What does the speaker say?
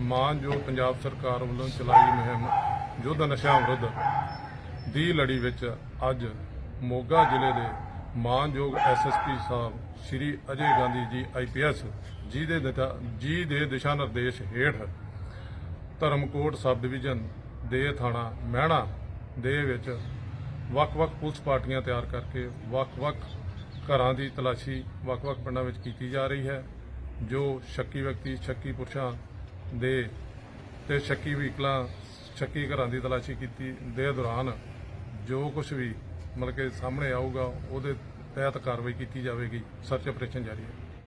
ਮਾਂ ਜੋ ਪੰਜਾਬ ਸਰਕਾਰ ਵੱਲੋਂ ਚਲਾਈ ਮੁਹਿੰਮ, ਯੁੱਧ ਨਸ਼ਾ ਵਿਰੁੱਧ, ਦੀ ਲੜੀ ਵਿੱਚ ਅੱਜ ਮੋਗਾ ਜ਼ਿਲ੍ਹੇ ਦੇ ਮਾਨਯੋਗ ਐਸਐਸਪੀ ਸਾਹਿਬ, ਸ਼੍ਰੀ ਅਜੇ ਗਾਂਧੀ ਜੀ ਆਈਪੀਐਸ ਜੀ ਦੇ ਦਿਸ਼ਾ- ਜੀ ਦੇ ਦਿਸ਼ਾ ਨਿਰਦੇਸ਼ ਹੇਠ ਧਰਮਕੋਟ ਸਬ ਡਿਵੀਜ਼ਨ ਦੇ ਥਾਣਾ ਮਹਿਣਾ ਦੇ ਵਿੱਚ ਵੱਖ-ਵੱਖ ਪੁਲਿਸ ਪਾਰਟੀਆਂ ਤਿਆਰ ਕਰਕੇ ਵੱਖ-ਵੱਖ ਘਰਾਂ ਦੀ ਤਲਾਸ਼ੀ ਵੱਖ-ਵੱਖ ਪਿੰਡਾਂ ਵਿੱਚ ਕੀਤੀ ਜਾ ਰਹੀ ਹੈ, ਜੋ ਸ਼ੱਕੀ ਵਿਅਕਤੀ, ਸ਼ੱਕੀ ਪੁਰਸ਼ਾਂ ਦੇ ਤੇ ਸ਼ੱਕੀ ਵਹੀਕਲਾਂ, ਸ਼ੱਕੀ ਘਰਾਂ ਦੀ ਤਲਾਸ਼ੀ ਕੀਤੀ ਦੇ ਦੌਰਾਨ ਜੋ ਕੁਝ ਵੀ ਮਤਲਬ ਕਿ ਸਾਹਮਣੇ ਆਊਗਾ, ਉਹਦੇ ਤਹਿਤ ਕਾਰਵਾਈ ਕੀਤੀ ਜਾਵੇਗੀ। ਸਰਚ ਆਪਰੇਸ਼ਨ ਜਾਰੀ ਹੈ।